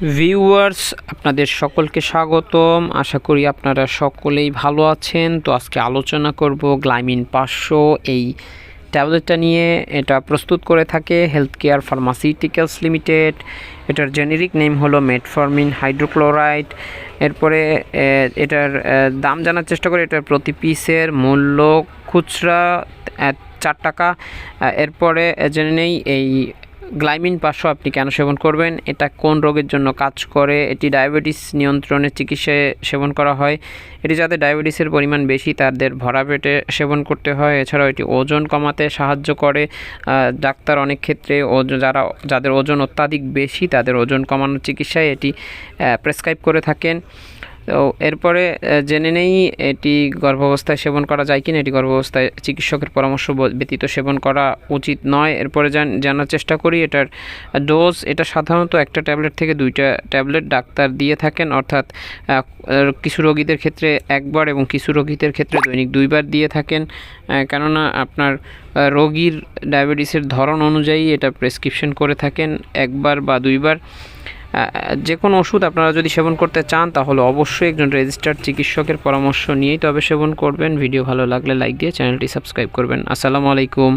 Viewers আপনাদের সকলকে স্বাগতম। আশা করি আপনারা সকলেই ভালো আছেন। তো আজকে আলোচনা করব গ্লাইমিন পাঁচশো, এই ট্যাবলেটটা নিয়ে। এটা প্রস্তুত করে থাকে হেলথ কেয়ার ফার্মাসিউটিক্যালস লিমিটেড এটার জেনেরিক নেম হলো মেটফর্মিন হাইড্রোক্লোরাইড এরপরে এটার দাম জানার চেষ্টা করে। এটার প্রতি পিসের মূল্য খুচরা চার টাকা। এরপরে জেনে নেই, এই গ্লাইমিন পাঁচশো আপনি কেন সেবন করবেন? এটা কোন রোগের জন্য কাজ করে? এটি ডায়াবেটিস নিয়ন্ত্রণের চিকিৎসায় সেবন করা হয়। এটি যাদের ডায়াবেটিসের পরিমাণ বেশি, তাদের ভরা পেটে সেবন করতে হয়। এছাড়াও এটি ওজন কমাতে সাহায্য করে। ডাক্তার অনেক ক্ষেত্রে যারা, যাদের ওজন অত্যাধিক বেশি, তাদের ওজন কমানোর চিকিৎসায় এটি প্রেসক্রাইব করে থাকেন। তো এরপরে জেনে নেই এটি গর্ভাবস্থায় সেবন করা যায় কিনা, এটি গর্ভাবস্থায় চিকিৎসকের পরামর্শ ব্যতীত সেবন করা উচিত নয়। এরপরে জান- জানার চেষ্টা করি, এটার ডোজ, এটা সাধারণত একটা ট্যাবলেট থেকে দুইটা ট্যাবলেট ডাক্তার দিয়ে থাকেন, অর্থাৎ কিছু রোগীদের ক্ষেত্রে একবার এবং কিছু রোগীদের ক্ষেত্রে দৈনিক দুইবার দিয়ে থাকেন কেননা আপনার রোগীর ডায়াবেটিসের ধরন অনুযায়ী এটা প্রেসক্রিপশন করে থাকেন একবার বা দুইবার। যে কোনো ওষুধ আপনারা যদি সেবন করতে চান, তাহলে অবশ্যই একজন রেজিস্টার্ড চিকিৎসকের পরামর্শ নিয়েই তবে সেবন করবেন। ভিডিও ভালো লাগলে লাইক দিয়ে চ্যানেলটি সাবস্ক্রাইব করবেন। আসসালামু আলাইকুম।